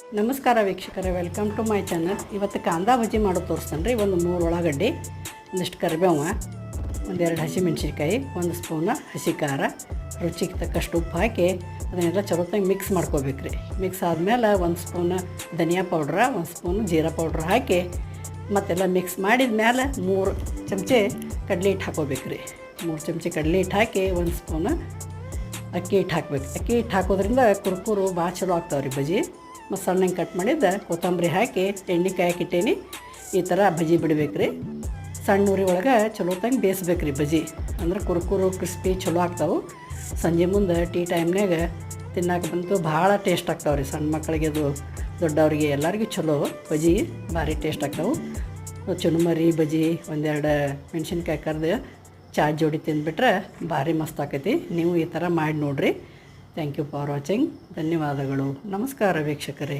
ನಮಸ್ಕಾರ ವೀಕ್ಷಕರೇ welcome to my channel ಇವತ್ತು ಕಾಂದಾ ಬಜ್ಜಿ ಮಾಡೋದು ತೋರಿಸ್ತೇನೆ ರೀ. ಒಂದು ಮೂರು ಉಳ್ಳಾಗಡ್ಡಿ, ಒಂದಿಷ್ಟು ಕರಿಬೇವ, ಒಂದೆರಡು ಹಸಿಮೆಣ್ಸಿನ್ಕಾಯಿ, ಒಂದು ಸ್ಪೂನ ಹಸಿ ಖಾರ, ರುಚಿಗೆ ತಕ್ಕಷ್ಟು ಉಪ್ಪು ಹಾಕಿ ಅದನ್ನೆಲ್ಲ ಚಲೋತ್ತಾಗಿ ಮಿಕ್ಸ್ ಮಾಡ್ಕೋಬೇಕು ರೀ. ಮಿಕ್ಸ್ ಆದಮೇಲೆ ಒಂದು ಸ್ಪೂನ್ ಧನಿಯಾ ಪೌಡ್ರ, ಒಂದು ಸ್ಪೂನ್ ಜೀರಾ ಪೌಡ್ರ್ ಹಾಕಿ ಮತ್ತೆಲ್ಲ ಮಿಕ್ಸ್ ಮಾಡಿದ ಮೇಲೆ ಮೂರು ಚಮಚೆ ಕಡಲೆ ಹಿಟ್ಟು ಹಾಕೋಬೇಕು ರೀ. ಮೂರು ಚಮಚೆ ಕಡಲೆ ಹಿಟ್ಟು ಹಾಕಿ ಒಂದು ಸ್ಪೂನ್ ಅಕ್ಕಿ ಹಿಟ್ಟು ಹಾಕ್ಬೇಕು. ಅಕ್ಕಿ ಹಿಟ್ಟು ಹಾಕೋದ್ರಿಂದ ಕುರ್ಕುರು ಭಾಳ ಚಲೋ ಆಗ್ತಾವೆ ರೀ ಬಜ್ಜಿ. ಸಣ್ಣಗೆ ಕಟ್ ಮಾಡಿದ್ದ, ಕೊತ್ತಂಬರಿ ಹಾಕಿ ಎಣ್ಣೆ ಕಾಯಕ್ಕಿಟ್ಟೇನಿ ಈ ಥರ ಬಜ್ಜಿ ಬಿಡ್ಬೇಕು ರೀ ಸಣ್ಣ ಉರಿ ಒಳಗೆ ಚಲೋತ್ತಂಗೆ ಬೇಯಿಸ್ಬೇಕು ರೀ ಬಜ್ಜಿ. ಅಂದ್ರೆ ಕುರ್ಕುರು, ಕ್ರಿಸ್ಪಿ ಚಲೋ ಆಗ್ತಾವೆ. ಸಂಜೆ ಮುಂದೆ ಟೀ ಟೈಮ್ನಾಗ ತಿನ್ನಕ್ಕೆ ಬಂತು, ಭಾಳ ಟೇಸ್ಟ್ ಆಗ್ತಾವೆ ರೀ. ಸಣ್ಣ ಮಕ್ಕಳಿಗೆ ಅದು, ದೊಡ್ಡವ್ರಿಗೆ ಎಲ್ಲರಿಗೂ ಚಲೋ ಬಜ್ಜಿ, ಭಾರಿ ಟೇಸ್ಟ್ ಆಗ್ತಾವೆ. ಚುನುಮರಿ ಬಜ್ಜಿ, ಒಂದೆರಡು ಮೆಣಸಿನ್ಕಾಯಿ ಕರೆದು ಚಾ ಜೋಡಿ ತಿಂದುಬಿಟ್ರೆ ಭಾರಿ ಮಸ್ತ್ ಆಕೈತಿ. ನೀವು ಈ ಥರ ಮಾಡಿ ನೋಡಿರಿ. ಥ್ಯಾಂಕ್ ಯು ಫಾರ್ ವಾಚಿಂಗ್ ಧನ್ಯವಾದಗಳು. ನಮಸ್ಕಾರ ವೀಕ್ಷಕರೇ.